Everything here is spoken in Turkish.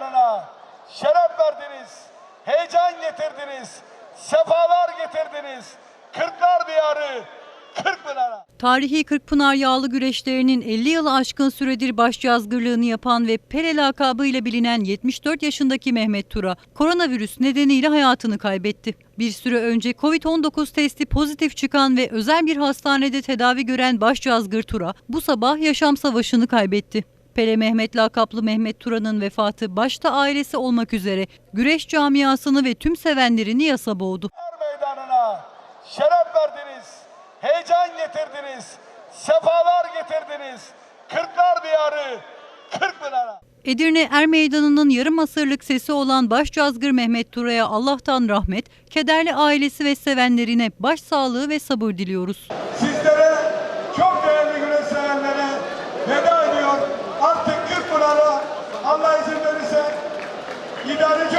meydanına şeref verdiniz, heyecan getirdiniz, sefalar getirdiniz. Kırklar diyarı, Kırkpınar'a. Tarihi Kırkpınar yağlı güreşlerinin 50 yılı aşkın süredir başcağızgırlığını yapan ve Pele lakabı ile bilinen 74 yaşındaki Mehmet Tura, koronavirüs nedeniyle hayatını kaybetti. Bir süre önce Covid-19 testi pozitif çıkan ve özel bir hastanede tedavi gören başcağızgır Tura, bu sabah yaşam savaşını kaybetti. Pele Mehmet lakaplı Mehmet Tura'nın vefatı başta ailesi olmak üzere güreş camiasını ve tüm sevenlerini yasa boğdu. Meydanına şeref verdiniz, heyecan getirdiniz, sefalar getirdiniz. Kırklar diyarı, Kırkpınar'a. Edirne Er Meydanı'nın yarım asırlık sesi olan başcazgır Mehmet Tura'ya Allah'tan rahmet, kederli ailesi ve sevenlerine başsağlığı ve sabır diliyoruz. Siz idareci